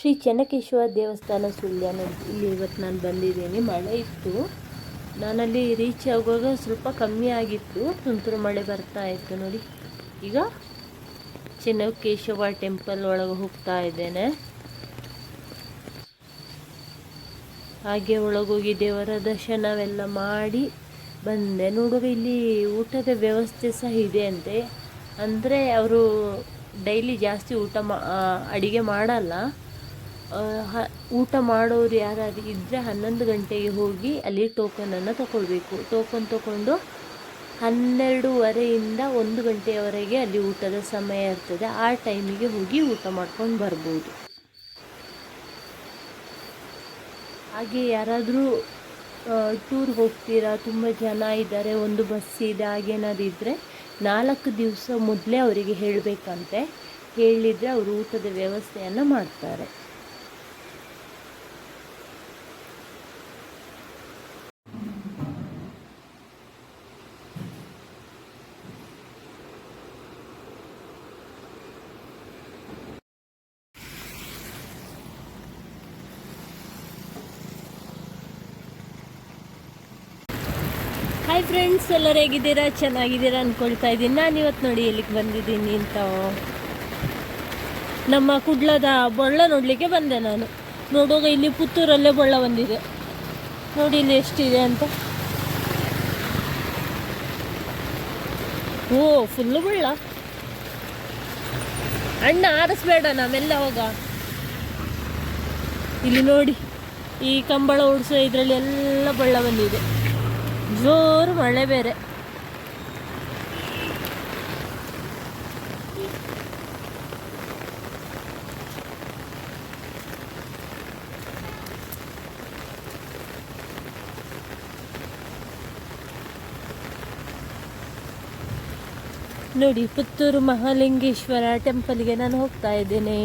ಶ್ರೀ ಚೆನ್ನಕೇಶವ ದೇವಸ್ಥಾನ ಸುಳ್ಯ ಇಲ್ಲಿ ಇವತ್ತು ನಾನು ಬಂದಿದ್ದೀನಿ. ಮಳೆ ಇತ್ತು. ನಾನಲ್ಲಿ ರೀಚ್ ಆಗುವಾಗ ಸ್ವಲ್ಪ ಕಮ್ಮಿ ಆಗಿತ್ತು. ತುಂತುರು ಮಳೆ ಬರ್ತಾ ಇತ್ತು ನೋಡಿ. ಈಗ ಚೆನ್ನಕೇಶವ ಟೆಂಪಲ್ ಒಳಗೆ ಹೋಗ್ತಾ ಇದ್ದೇನೆ. ಹಾಗೆ ಒಳಗೋಗಿ ದೇವರ ದರ್ಶನವೆಲ್ಲ ಮಾಡಿ ಬಂದೆ. ನೋಡುವ ಇಲ್ಲಿ ಊಟದ ವ್ಯವಸ್ಥೆ ಸಹ ಇದೆ ಅಂತೆ. ಅಂದರೆ ಅವರು ಡೈಲಿ ಜಾಸ್ತಿ ಊಟ ಮಾ ಅಡುಗೆ ಮಾಡಲ್ಲ. ಹ- ಊಟ ಮಾಡೋರು ಯಾರಾದ್ರು ಇದ್ದರೆ ಹನ್ನೊಂದು ಗಂಟೆಗೆ ಹೋಗಿ ಅಲ್ಲಿ ಟೋಕನನ್ನು ತಗೊಳ್ಬೇಕು ಟೋಕನ್ ತಗೊಂಡು ಹನ್ನೆರಡೂವರೆಯಿಂದ ಒಂದು ಗಂಟೆಯವರೆಗೆ ಅಲ್ಲಿ ಊಟದ ಸಮಯ ಇರ್ತದೆ. ಆ ಟೈಮಿಗೆ ಹೋಗಿ ಊಟ ಮಾಡ್ಕೊಂಡು ಬರ್ಬೋದು. ಹಾಗೆ ಯಾರಾದರೂ ಟೂರ್ ಹೋಗ್ತೀರಾ, ತುಂಬ ಜನ ಇದ್ದಾರೆ, ಒಂದು ಬಸ್ ಇದೆ ಹಾಗೇನಾದ್ರು ಇದ್ದರೆ ನಾಲ್ಕು ದಿವಸ ಮೊದಲೇ ಅವರಿಗೆ ಹೇಳಬೇಕಂತೆ. ಹೇಳಿದರೆ ಅವರು ಊಟದ ವ್ಯವಸ್ಥೆಯನ್ನು ಮಾಡ್ತಾರೆ. ಹಾಯ್ ಫ್ರೆಂಡ್ಸ್ ಎಲ್ಲರೂ ಹೇಗಿದ್ದೀರಾ? ಚೆನ್ನಾಗಿದ್ದೀರಾ ಅಂದ್ಕೊಳ್ತಾ ಇದ್ದೀನಿ. ನಾನು ಇವತ್ತು ನೋಡಿ ಎಲ್ಲಿಗೆ ಬಂದಿದ್ದೀನಿ ಅಂತ. ನಮ್ಮ ಕುಡ್ಲದ ಬೊಳ್ಳ ನೋಡಲಿಕ್ಕೆ ಬಂದೆ ನಾನು. ನೋಡುವಾಗ ಇಲ್ಲಿ ಪುತ್ತೂರಲ್ಲೇ ಬೊಳ್ಳ ಬಂದಿದೆ ನೋಡಿ ಇಲ್ಲಿ ಎಷ್ಟಿದೆ ಅಂತ. ಓ ಫುಲ್ಲು ಬೊಳ್ಳ. ಅಣ್ಣ, ಆರಿಸ್ಬೇಡ ನಾವೆಲ್ಲ ಹೋಗ ಇಲ್ಲಿ ನೋಡಿ, ಈ ಕಂಬಳ ಓಡಿಸೋ ಇದರಲ್ಲಿ ಎಲ್ಲ ಬೊಳ್ಳ ಬಂದಿದೆ. ಜೋರು ಮಳೆ ಬೇರೆ. ನೋಡಿ ಪುತ್ತೂರು ಮಹಾಲಿಂಗೇಶ್ವರ ಟೆಂಪಲ್ಗೆ ನಾನು ಹೋಗ್ತಾ ಇದ್ದೇನೆ.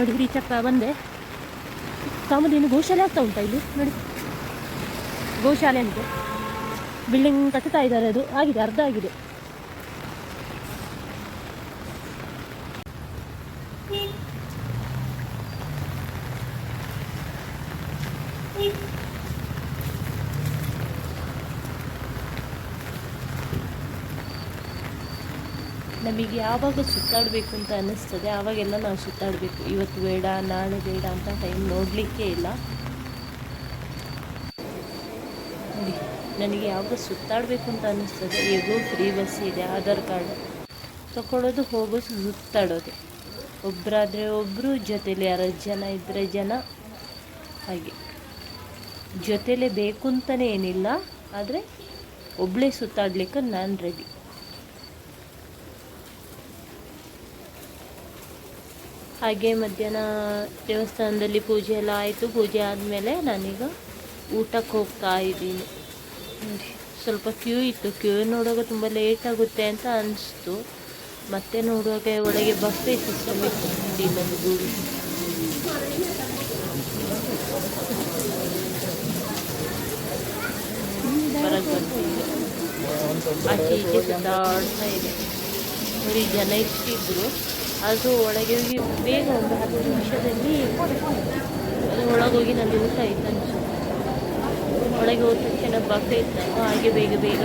ನೋಡಿ ರೀಚ್ ಆಗ್ತಾ ಬಂದೆ. ಇನ್ನು ಗೋಶಾಲೆ ಆಗ್ತಾ ಉಂಟಾ ಇಲ್ಲಿ? ನೋಡಿ. ಗೋಶಾಲೆ ಅಂತೆ. ಬಿಲ್ಡಿಂಗ್ ಕಟ್ಟುತ್ತಾ ಇದ್ದಾರೆ ಅದು. ಆಗಿದೆ, ಅರ್ಧ ಆಗಿದೆ. ನಮಗೆ ಯಾವಾಗ ಸುತ್ತಾಡಬೇಕು ಅಂತ ಅನ್ನಿಸ್ತದೆ, ಆವಾಗೆಲ್ಲ ನಾವು ಸುತ್ತಾಡಬೇಕು. ಇವತ್ತು ಬೇಡ, ನಾಳೆ ಬೇಡ ಅಂತ ಟೈಮ್ ನೋಡಲಿಕ್ಕೆ ಇಲ್ಲ. ನೋಡಿ, ನನಗೆ ಯಾವಾಗ ಸುತ್ತಾಡಬೇಕು ಅಂತ ಅನ್ನಿಸ್ತದೆ, ಹೇಗೋ ಫ್ರೀ ಬಸ್ ಇದೆ, ಆಧಾರ್ ಕಾರ್ಡ್. ತಗೊಳ್ಳೋದು ಹೋಗೋದು, ಸುತ್ತಾಡೋದು. ಒಬ್ಬರಾದರೆ ಒಬ್ಬರು ಜೊತೇಲಿ ಯಾರು ಜನ ಇದ್ದರೆ ಜನ, ಹಾಗೆ. ಜೊತೇಲೆ ಬೇಕು ಅಂತಲೇ ಏನಿಲ್ಲ, ಆದರೆ ಒಬ್ಬಳೇ ಸುತ್ತಾಡ್ಲಿಕ್ಕೆ ನಾನು ರೆಡಿ ಹಾಗೆ ಮಧ್ಯಾಹ್ನ ದೇವಸ್ಥಾನದಲ್ಲಿ ಪೂಜೆ ಎಲ್ಲ ಆಯಿತು. ಪೂಜೆ ಆದಮೇಲೆ ನಾನೀಗ ಊಟಕ್ಕೆ ಹೋಗ್ತಾ ಇದ್ದೀನಿ. ಸ್ವಲ್ಪ ಕ್ಯೂ ಇತ್ತು. ಕ್ಯೂ ನೋಡುವಾಗ ತುಂಬ ಲೇಟ್ ಆಗುತ್ತೆ ಅಂತ ಅನಿಸ್ತು. ಮತ್ತೆ ನೋಡುವಾಗ ಒಳಗೆ ಬಫೆ ಸಿಸ್ಟಮ್ ಇತ್ತು. ಇಲ್ಲೊಂದು ಗೂಡು. ಆಚೆ ಈಚೆ ಸುತ್ತಾಡ್ತಾ ಇದೆ ನೋಡಿ ಜನ ಇಷ್ಟಿದ್ರು ಅದು ಒಳಗೆ ಹೋಗಿ ಬೇಗ ಒಂದು ಹತ್ತು ನಿಮಿಷದಲ್ಲಿ ಅದು ಒಳಗೋಗಿ ನಾನು ದಿವಸ ಇತ್ತು ಅನಿಸುತ್ತೆ. ಒಳಗೆ ಹೋದ ತಕ್ಷಣ ಬಫೆ ಇತ್ತಲ್ಲ ಹಾಗೆ ಬೇಗ ಬೇಗ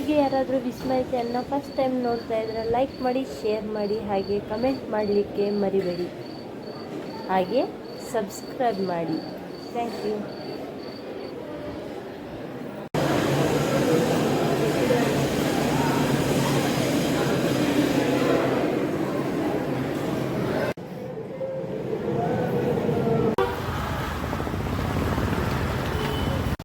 ಹಾಗೆ ಯಾರಾದರೂ ವಿಸ್ಮಯ ಚಾನಲ್ನ ಫಸ್ಟ್ ಟೈಮ್ ನೋಡ್ತಾ ಇದ್ರೆ ಲೈಕ್ ಮಾಡಿ ಶೇರ್ ಮಾಡಿ, ಹಾಗೆ ಕಮೆಂಟ್ ಮಾಡಲಿಕ್ಕೆ ಮರಿಬೇಡಿ. ಹಾಗೆ ಸಬ್ಸ್ಕ್ರೈಬ್ ಮಾಡಿ. Thank you